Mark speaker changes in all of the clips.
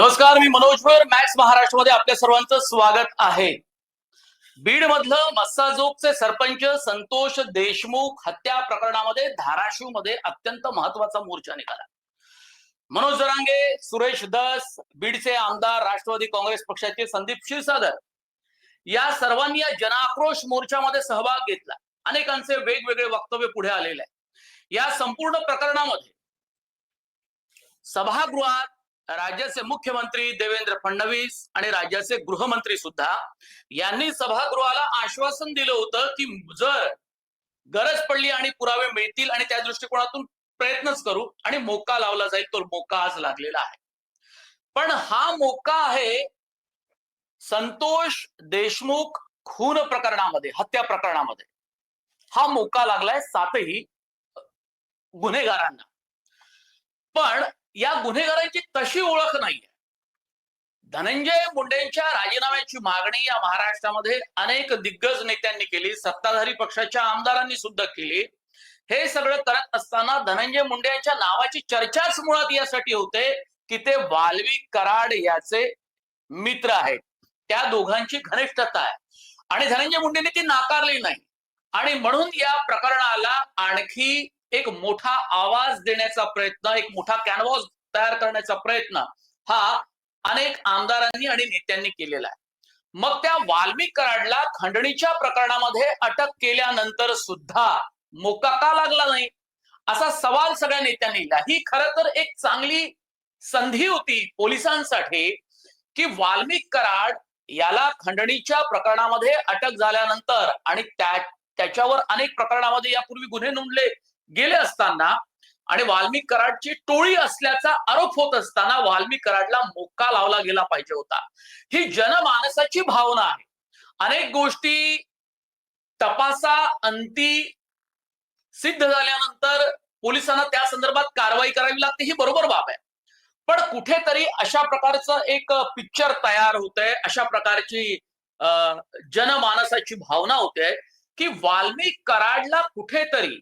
Speaker 1: नमस्कार मी मनोज मॅक्स महाराष्ट्रमध्ये आपल्या सर्वांचं स्वागत आहे. बीड मधलं मस्साजोगचे सरपंच संतोष देशमुख हत्या प्रकरणामध्ये धाराशिवमध्ये अत्यंत महत्त्वाचा मोर्चा निघाला. मनोज जरांगे सुरेश दस बीडचे आमदार राष्ट्रवादी काँग्रेस पक्षाचे संदीप क्षीरसागर या सर्वांनी या जनाक्रोश मोर्चामध्ये सहभाग घेतला. अनेकांचे वेगवेगळे वक्तव्य पुढे आलेले आहे या संपूर्ण प्रकरणामध्ये सभागृहात राज्याचे मुख्यमंत्री देवेंद्र फडणवीस आणि राज्याचे गृहमंत्री सुद्धा यांनी सभागृहाला आश्वासन दिलं होतं की जर गरज पडली आणि पुरावे मिळतील आणि त्या दृष्टिकोनातून प्रयत्नच करू आणि मोका लावला जाईल तो मोका आज लागलेला आहे. पण हा मोका आहे संतोष देशमुख खून प्रकरणामध्ये हत्या प्रकरणामध्ये. हा मोका लागलाय सातही गुन्हेगारांना. पण या गुन्हेगारांची तशी ओळख नाहीये. धनंजय मुंडेंच्या राजीनाम्याची मागणी या महाराष्ट्रामध्ये अनेक दिग्गज नेत्यांनी केली सत्ताधारी पक्षाच्या आमदारांनी सुद्धा केली. हे सगळं करत असताना धनंजय मुंडे यांच्या नावाची चर्चाच मुळात यासाठी होते की ते वाल्वी कराड याचे मित्र आहेत. त्या दोघांची घनिष्ठता आहे. आणि धनंजय मुंडेंनी ती नाकारली नाही. आणि म्हणून या प्रकरणाला आणखी एक मोठा आवाज देण्याचा प्रयत्न एक मोठा कॅनव्हास तयार करण्याचा प्रयत्न हा अनेक आमदारांनी आणि नेत्यांनी केलेला आहे. मग त्या वाल्मिक कराडला खंडणीच्या प्रकरणामध्ये अटक केल्यानंतर सुद्धा मोका का लागला नाही? असा सवाल सगळ्या नेत्यांनी लिहिला. ही खर तर एक चांगली संधी होती पोलिसांसाठी की वाल्मिक कराड याला खंडणीच्या प्रकरणामध्ये अटक झाल्यानंतर आणि त्या त्याच्यावर अनेक प्रकरणामध्ये यापूर्वी गुन्हे नोंदले गेले असताना आणि वाल्मिक कराडची टोळी असल्याचा आरोप होत असताना वाल्मिक कराडला मोक्का लावला गेला पाहिजे होता. ही जनमानसाची भावना आहे. अनेक गोष्टी तपासा अंती सिद्ध झाल्यानंतर पोलिसांना त्या संदर्भात कारवाई करावी लागते ही बरोबर बाब आहे. पण कुठेतरी अशा प्रकारचं एक पिक्चर तयार होतंय अशा प्रकारची जनमानसाची भावना होते की वाल्मिक कराडला कुठेतरी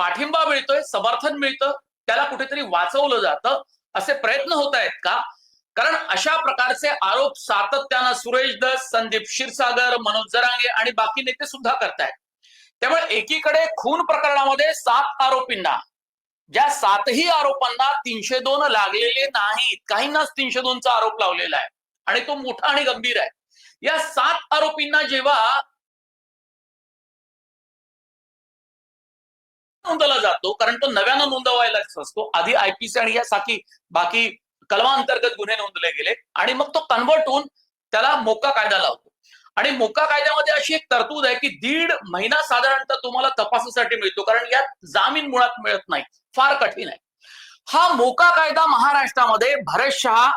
Speaker 1: पाठिंबा मिळतोय समर्थन मिळतं त्याला कुठेतरी वाचवलं जातं असे प्रयत्न होत आहेत का? कारण अशा प्रकारचे आरोप सातत्यानं सुरेश दस संदीप क्षीरसागर मनोज जरांगे आणि बाकी नेते सुद्धा करतायत. त्यामुळे एकीकडे खून प्रकरणामध्ये सात आरोपींना ज्या सातही आरोपांना तीनशे दोन लागलेले नाहीत काहींनाच तीनशे दोनचा आरोप लावलेला आहे. आणि तो मोठा आणि गंभीर आहे. या सात आरोपींना जेव्हा नोंदवला जातो कारण तो नव्यानं नोंदवायलाच असतो. आधी आयपीसी आणि या साखी बाकी कलमांतर्गत गुन्हे नोंदले गेले आणि मग तो कन्वर्ट होऊन त्याला मोका कायदा लावतो. आणि मोका कायद्यामध्ये अशी एक तरतूद आहे की दीड महिना साधारणतः तुम्हाला तपासासाठी मिळतो कारण यात जामीन मुळात मिळत नाही. फार कठीण आहे. हा मोका कायदा महाराष्ट्रामध्ये भरत शहा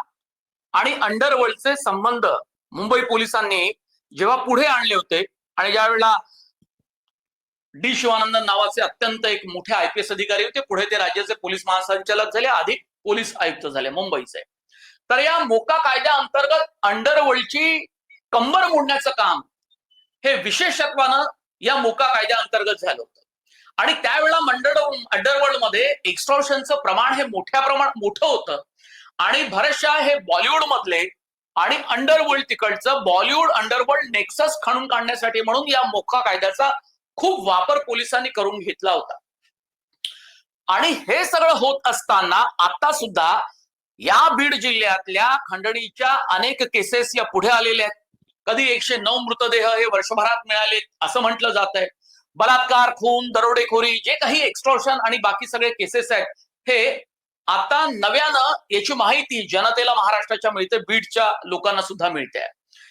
Speaker 1: आणि अंडरवर्ल्डचे संबंध मुंबई पोलिसांनी जेव्हा पुढे आणले होते आणि ज्यावेळेला डी शिवानंद नावाचे अत्यंत एक मोठे आय पी एस अधिकारी होते. पुढे ते राज्याचे पोलीस महासंचालक झाले. आधी पोलीस आयुक्त झाले मुंबईचे. तर या मोका कायद्या अंतर्गत अंडरवर्ल्डची कंबर मोडण्याचं काम हे विशेषत्वानं या मोका कायद्या अंतर्गत झालं होतं. आणि त्यावेळेला मंडळ अंडरवर्ल्डमध्ये एक्स्ट्रॉशनचं प्रमाण हे मोठ्या प्रमाण मोठं होतं. आणि भरतशाह हे बॉलिवूड मधले आणि अंडरवर्ल्ड तिकडचं बॉलिवूड अंडरवर्ल्ड नेक्सस खणून काढण्यासाठी म्हणून या मोका कायद्याचा खूप वापर पोलिसांनी करून घेतला होता. आणि हे सगळं होत असताना आता सुद्धा या बीड जिल्ह्यातल्या खंडणीच्या अनेक केसेस या पुढे आलेल्या आहेत. कधी एकशे नऊ मृतदेह हे वर्षभरात मिळाले असं म्हटलं जात आहे. बलात्कार खून दरोडेखोरी जे काही एक्स्ट्रॉशन आणि बाकी सगळे केसेस आहेत हे आता नव्यानं याची माहिती जनतेला महाराष्ट्राच्या मिळते बीडच्या लोकांना सुद्धा मिळते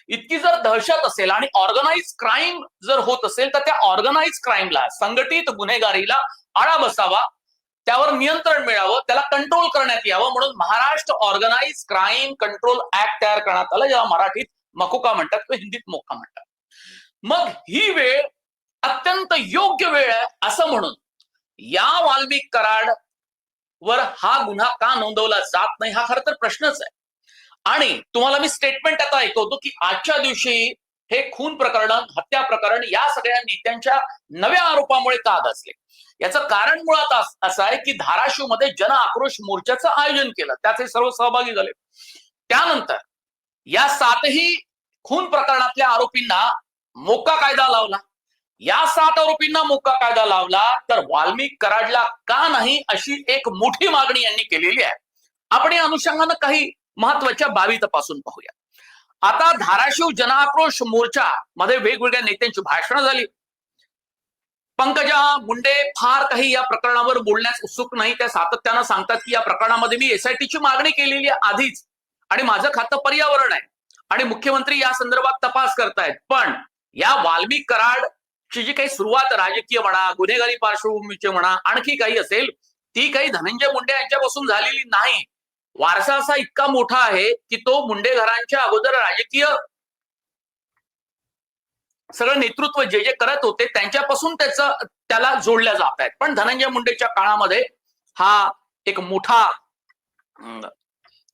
Speaker 1: इतकी जर दहशत असेल आणि ऑर्गनाइज क्राईम जर होत असेल तर त्या ऑर्गनाइज क्राईमला संघटित गुन्हेगारीला आळा बसावा त्यावर नियंत्रण मिळावं त्याला कंट्रोल करण्यात यावं म्हणून Maharashtra organise crime control act तयार करण्यात आलं. ज्याला मराठीत मकोका म्हणतात किंवा हिंदीत मोका म्हणतात. मग ही वेळ अत्यंत योग्य वेळ आहे असं म्हणून या वाल्मिक कराड वर हा गुन्हा का नोंदवला जात नाही हा खर तर प्रश्नच आहे. आणि तुम्हाला मी स्टेटमेंट आता ऐकवतो की आजच्या दिवशी हे खून प्रकरण हत्या प्रकरण या सगळ्या नेत्यांच्या नव्या आरोपामुळे का गाजले याचं कारण मुळात असं आहे की धाराशिवमध्ये जन आक्रोश मोर्चाचं आयोजन केलं. त्याचे सर्व सहभागी झाले. त्यानंतर या सातही खून प्रकरणातल्या आरोपींना मोका कायदा लावला. या सात आरोपींना मोका कायदा लावला तर वाल्मिक कराडला का नाही अशी एक मोठी मागणी यांनी केलेली आहे. आपण या अनुषंगानं काही महत्त्वाच्या बाबी तपासून पाहूया. आता धाराशिव जनाक्रोश मोर्चा मध्ये वेगवेगळ्या नेत्यांची भाषणं झाली. पंकजा मुंडे फार काही या प्रकरणावर बोलण्यास उत्सुक नाही. त्या सातत्यानं सांगतात की या प्रकरणामध्ये मी एसआयटीची मागणी केलेली आहे आधीच. आणि माझं खातं पर्यावरण आहे. आणि मुख्यमंत्री या संदर्भात तपास करतायत. पण या वाल्मिक कराड ची जी काही सुरुवात राजकीय म्हणा गुन्हेगारी पार्श्वभूमीचे म्हणा आणखी काही असेल ती काही धनंजय मुंडे यांच्यापासून झालेली नाही. वारसा असा इतका मोठा आहे की तो मुंडे घरांच्या अगोदर राजकीय सगळं नेतृत्व जे जे करत होते त्यांच्यापासून त्याच त्याला जोडल्या जात आहेत. पण धनंजय मुंडेच्या काळामध्ये हा एक मोठा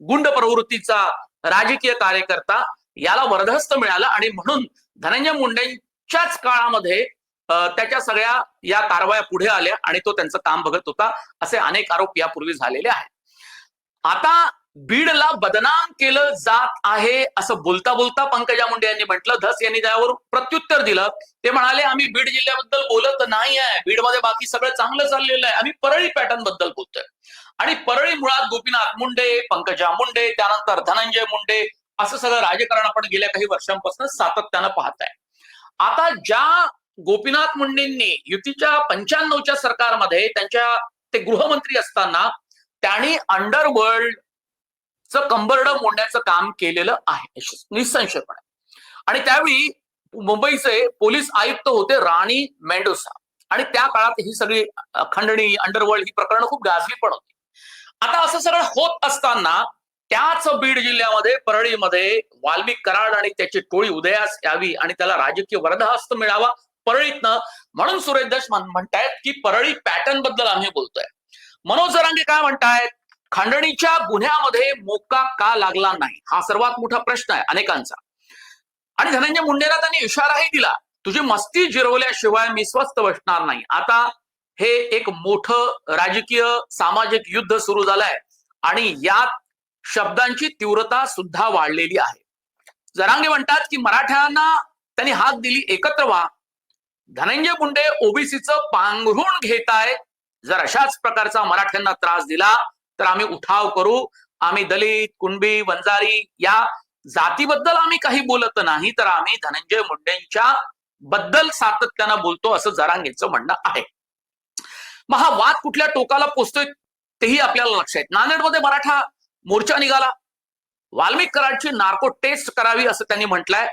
Speaker 1: गुंड प्रवृत्तीचा राजकीय कार्यकर्ता याला वरदहस्त मिळाला आणि म्हणून धनंजय मुंडेच्याच काळामध्ये त्याच्या सगळ्या या कारवाया पुढे आल्या आणि तो त्यांचं काम बघत होता असे अनेक आरोप यापूर्वी झालेले आहेत. आता बीडला बदनाम केलं जात आहे असं बोलता बोलता पंकजा मुंडे यांनी म्हटलं. धस यांनी त्यावर प्रत्युत्तर दिलं. ते म्हणाले आम्ही बीड जिल्ह्याबद्दल बोलत नाही आहे बीडमध्ये बाकी सगळं चांगलं चाललेलं आहे. आम्ही परळी पॅटर्नबद्दल बोलतोय. आणि परळी मुळात गोपीनाथ मुंडे पंकजा मुंडे त्यानंतर धनंजय मुंडे असं सगळं राजकारण आपण गेल्या काही वर्षांपासून सातत्यानं पाहत आहे आता ज्या गोपीनाथ मुंडेंनी युतीच्या पंच्याण्णवच्या सरकारमध्ये त्यांच्या ते गृहमंत्री असताना त्यांनी अंडरवर्ल्ड च कंबरड मोडण्याचं काम केलेलं आहे निसंशयपणे. आणि त्यावेळी मुंबईचे पोलीस आयुक्त होते राणी मेंडोसा. आणि त्या काळात ही सगळी खंडणी अंडरवर्ल्ड ही प्रकरण खूप गाजली पण होती. आता असं सगळं होत असताना त्याच बीड जिल्ह्यामध्ये परळीमध्ये वाल्मिक कराड आणि त्याची टोळी उदयास यावी आणि त्याला राजकीय वरदहस्त मिळावा परळीतनं. म्हणून सुरेश दस म्हणतायत की परळी पॅटर्नबद्दल आम्ही बोलतोय. मनोज जरांगे काय म्हणतायत? खंडणीच्या गुन्ह्यामध्ये मोका का लागला नाही? हा सर्वात मोठा प्रश्न आहे अनेकांचा. आणि धनंजय मुंडेला त्यांनी इशाराही दिला तुझी मस्ती जिरवल्याशिवाय मी स्वस्त बसणार नाही. आता हे एक मोठं राजकीय सामाजिक युद्ध सुरू झालंय आणि यात शब्दांची तीव्रता सुद्धा वाढलेली आहे. जरांगे म्हणतात की मराठ्यांना त्यांनी हात दिली एकत्र व्हा. धनंजय मुंडे ओबीसीचं पांघरून घेत आहेत जर अशाच प्रकारचा मराठ्यांना त्रास दिला तर आम्ही उठाव करू. आम्ही दलित कुणबी वंजारी या जातीबद्दल आम्ही काही बोलत नाही तर आम्ही धनंजय मुंडेंच्या बद्दल सातत्यानं बोलतो असं जरांगेचं म्हणणं आहे. मग हा वाद कुठल्या टोकाला पोचतोय तेही आपल्याला लक्षात नांदेडमध्ये मराठा मोर्चा निघाला. वाल्मिक कराडची नार्को टेस्ट करावी असं त्यांनी म्हटलंय.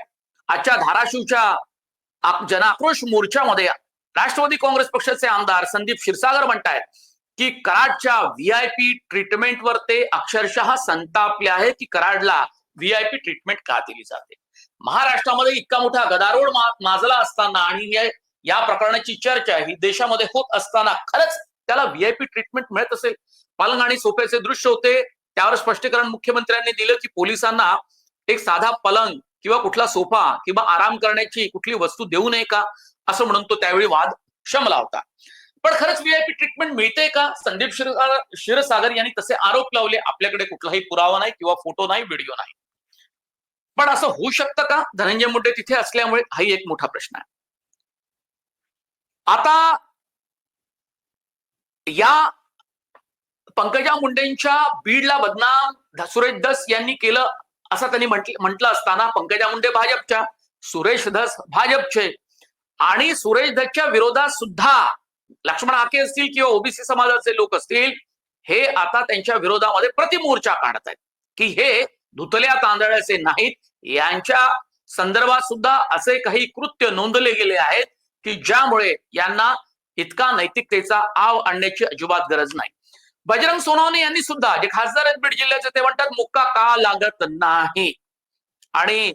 Speaker 1: आजच्या धाराशिवच्या आप- जनाक्रोश मोर्चामध्ये राष्ट्रवादी काँग्रेस पक्षाचे आमदार संदीप क्षीरसागर म्हणतायत की कराडच्या व्हीआयपी ट्रीटमेंटवर ते अक्षरशः संतापले आहे की कराडला व्हीआयपी ट्रीटमेंट का दिली जाते? महाराष्ट्रामध्ये इतका मोठा गदारोळ माजला असताना आणि या- प्रकरणाची चर्चा ही देशामध्ये होत असताना खरंच त्याला व्हीआयपी ट्रीटमेंट मिळत असेल? पलंग आणि सोप्याचे दृश्य होते. त्यावर स्पष्टीकरण मुख्यमंत्र्यांनी दिलं की पोलिसांना एक साधा पलंग किंवा कुठला सोफा किंवा आराम करण्याची कुठली वस्तू देऊ नये का? असं म्हणून तो त्यावेळी वाद शमला होता. पण खरंच व्हीआयपी ट्रीटमेंट मिळते का? संदीप क्षीरसागर यांनी तसे आरोप लावले. आपल्याकडे कुठलाही पुरावा नाही किंवा फोटो नाही व्हिडिओ नाही. पण असं होऊ शकतं का? धनंजय मुंडे तिथे असल्यामुळे हाही एक मोठा प्रश्न आहे. आता या पंकजा मुंडेंच्या बीडला बदनाम सुरेश धस यांनी केलं असं त्यांनी म्हंटल म्हटलं असताना पंकजा मुंडे भाजपच्या सुरेश धस भाजपचे आणि सुरेश दत्तच्या विरोधात सुद्धा लक्ष्मण आके असतील किंवा ओबीसी समाजाचे लोक असतील हे आता त्यांच्या विरोधामध्ये प्रतिमोर्चा काढत आहेत. की हे धुतल्या तांदळाचे नाहीत. यांच्या संदर्भात सुद्धा असे काही कृत्य नोंदले गेले आहेत की ज्यामुळे यांना इतका नैतिकतेचा आव आणण्याची अजिबात गरज नाही. बजरंग सोनवणे यांनी सुद्धा जे खासदार आहेत बीड जिल्ह्याचे ते म्हणतात मुक्का का लागत नाही? आणि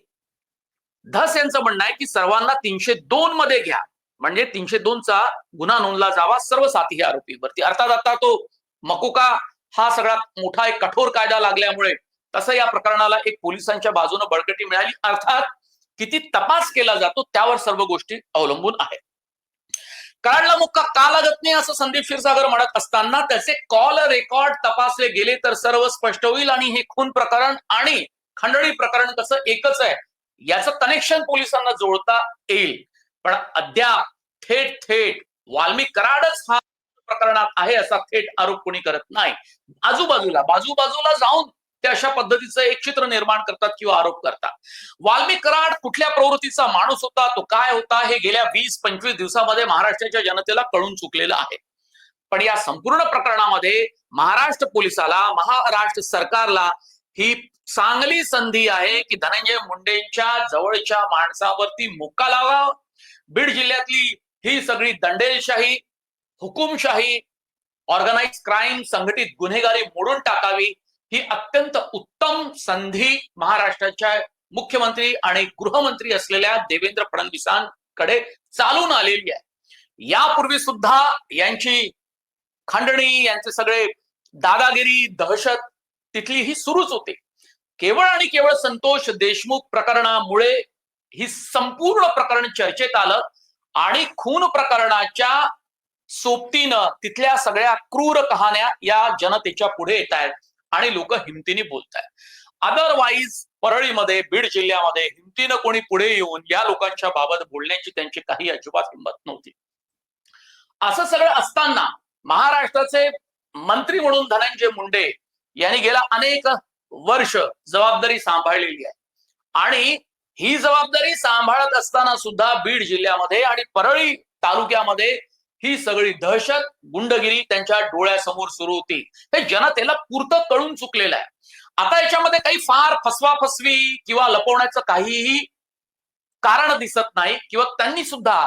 Speaker 1: धस यांचं म्हणणं आहे की सर्वांना तीनशे दोन मध्ये घ्या. म्हणजे तीनशे दोनचा गुन्हा नोंदला जावा सर्व साथी आरोपीवरती. अर्थात आता तो मकोका हा सगळ्यात मोठा एक कठोर कायदा लागल्यामुळे तसं या प्रकरणाला एक पोलिसांच्या बाजूने बळकटी मिळाली. अर्थात किती तपास केला जातो त्यावर सर्व गोष्टी अवलंबून आहेत. कराडला मुक्का का लागत नाही असं संदीप क्षीरसागर म्हणत असताना त्याचे कॉल रेकॉर्ड तपासले गेले तर सर्व स्पष्ट होईल आणि हे खून प्रकरण आणि खंडणी प्रकरण कसं एकच आहे. याचं कनेक्शन पोलिसांना जोडता येईल. पण अद्याप थेट थेट वाल्मिक कराडच हा प्रकरणात आहे असा थेट आरोप कोणी करत नाही. आजूबाजूला बाजूबाजूला जाऊन ते अशा पद्धतीचं एक चित्र निर्माण करतात किंवा आरोप करतात. वाल्मिक कराड कुठल्या प्रवृत्तीचा माणूस होता तो काय होता हे गेल्या वीस पंचवीस दिवसामध्ये महाराष्ट्राच्या जनतेला कळून चुकलेलं आहे. पण या संपूर्ण प्रकरणामध्ये महाराष्ट्र पोलिसाला महाराष्ट्र सरकारला ही चांगली संधी आहे की धनंजय मुंडेंच्या जवळच्या माणसावरती मुक्का लावा बीड जिल्ह्यातली ही सगळी दंडेलशाही हुकुमशाही ऑर्गनाइज क्राईम संघटित गुन्हेगारी मोडून टाकावी ही अत्यंत उत्तम संधी महाराष्ट्राच्या मुख्यमंत्री आणि गृहमंत्री असलेल्या देवेंद्र फडणवीसांकडे चालून आलेली आहे. यापूर्वी सुद्धा यांची खंडणी यांचे सगळे दादागिरी दहशत तिथली ही सुरूच होती. केवळ आणि केवळ संतोष देशमुख प्रकरणामुळे ही संपूर्ण प्रकरण चर्चेत आलं आणि खून प्रकरणाच्या सोबतीनं तिथल्या सगळ्या क्रूर कहाण्या या जनतेच्या पुढे येत आहेत आणि लोक हिमतीने बोलत आहेत अदरवाईज परळीमध्ये बीड जिल्ह्यामध्ये हिमतीनं कोणी पुढे येऊन या लोकांच्या बाबत बोलण्याची त्यांची काही अजिबात हिंमत नव्हती. असं सगळं असताना महाराष्ट्राचे मंत्री म्हणून धनंजय मुंडे यांनी गेला अनेक वर्ष जबाबदारी सांभाळलेली आहे. आणि ही जबाबदारी सांभाळत असताना सुद्धा बीड जिल्ह्यामध्ये आणि परळी तालुक्यामध्ये ही सगळी दहशत गुंडगिरी त्यांच्या डोळ्यासमोर सुरू होती. हे जनतेला पुरतं कळून चुकलेलं आहे. आता याच्यामध्ये काही फार फसवा फसवी किंवा लपवण्याचं काहीही कारण दिसत नाही किंवा त्यांनी सुद्धा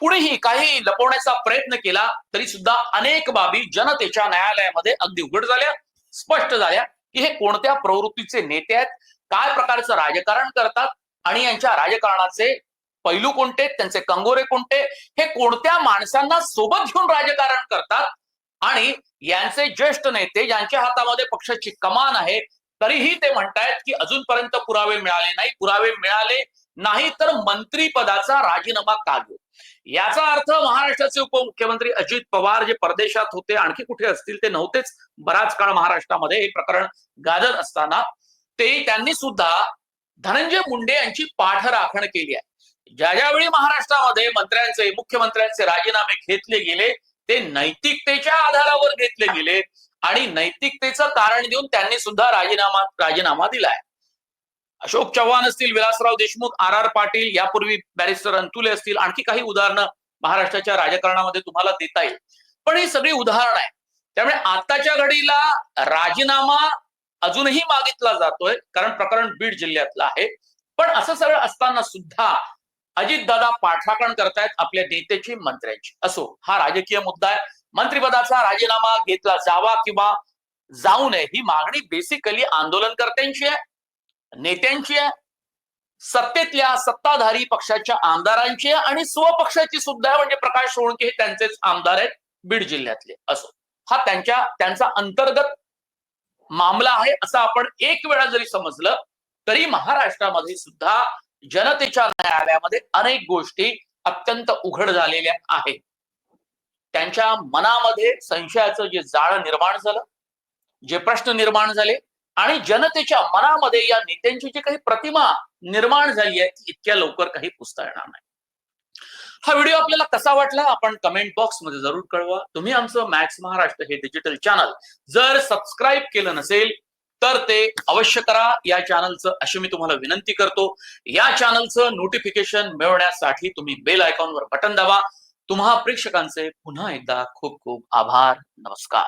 Speaker 1: कुणीही काही लपवण्याचा प्रयत्न केला तरी सुद्धा अनेक बाबी जनतेच्या न्यायालयामध्ये अगदी उघड झाल्या स्पष्ट झाल्या. की हे कोणत्या प्रवृत्तीचे नेते आहेत काय प्रकारचं राजकारण करतात आणि यांच्या राजकारणाचे पैलू कोणते त्यांचे कंगोरे कोणते हे कोणत्या माणसांना सोबत घेऊन राजकारण करतात? आणि यांचे ज्येष्ठ नेते ज्यांच्या हातामध्ये पक्षाची कमान आहे तरीही ते म्हणतायत की अजूनपर्यंत पुरावे मिळाले नाही. पुरावे मिळाले नाही तर मंत्रीपदाचा राजीनामा का घेऊ? याचा अर्थ महाराष्ट्राचे उपमुख्यमंत्री अजित पवार जे परदेशात होते आणखी कुठे असतील ते नव्हतेच बराच काळ महाराष्ट्रामध्ये हे प्रकरण गाजत असताना. ते त्यांनी सुद्धा धनंजय मुंडे यांची पाठराखण केली आहे. ज्या ज्यावेळी महाराष्ट्रामध्ये मंत्र्यांचे मुख्यमंत्र्यांचे राजीनामे घेतले गेले ते नैतिकतेच्या आधारावर घेतले गेले आणि नैतिकतेचं कारण देऊन त्यांनी सुद्धा राजीनामा राजीनामा दिलाय. अशोक चव्हाण असतील विलासराव देशमुख आर आर पाटील यापूर्वी बॅरिस्टर अंतुले असतील आणखी काही उदाहरणं महाराष्ट्राच्या राजकारणामध्ये तुम्हाला देता येईल. पण ही सगळी उदाहरणं आहे त्यामुळे आताच्या घडीला राजीनामा अजूनही मागितला जातोय कारण प्रकरण बीड जिल्ह्यातलं आहे. पण असं सगळं असताना सुद्धा अजितदादा पाठराखण करतायत आपल्या नेत्याची मंत्र्यांची. असो हा राजकीय मुद्दा आहे. मंत्रिपदाचा राजीनामा घेतला जावा किंवा जाऊ नये ही मागणी बेसिकली आंदोलनकर्त्यांची आहे. नेत्यांची आहे सत्तेतल्या सत्ताधारी पक्षाच्या आमदारांची आहे आणि स्वपक्षाची सुद्धा म्हणजे प्रकाश सोळंके हे त्यांचेच आमदार आहेत बीड जिल्ह्यातले. असो. हा त्यांच्या त्यांचा अंतर्गत मामला आहे असं आपण एक वेळा जरी समजलं तरी महाराष्ट्रामध्ये सुद्धा जनतेच्या न्यायालयामध्ये अनेक गोष्टी अत्यंत उघड झालेल्या आहेत. त्यांच्या मनामध्ये संशयाचं जे जाळं निर्माण झालं जे प्रश्न निर्माण झाले आणि जनतेच्या मनामध्ये या नेत्यांची जी काही प्रतिमा निर्माण झाली आहे ती इतक्या लवकर काही पुसता येणार नाही. हा व्हिडिओ आपल्याला कसा वाटला आपण कमेंट बॉक्समध्ये जरूर कळवा. तुम्ही आमचं मॅक्स महाराष्ट्र हे डिजिटल चॅनल जर सबस्क्राईब केलं नसेल तर ते अवश्य करा. या चॅनलचं अशी मी तुम्हाला विनंती करतो. या चॅनलचं नोटिफिकेशन मिळवण्यासाठी तुम्ही बेल आयकॉनवर बटन दाबा. तुम्हा प्रेक्षकांचे पुन्हा एकदा खूप खूप आभार. नमस्कार.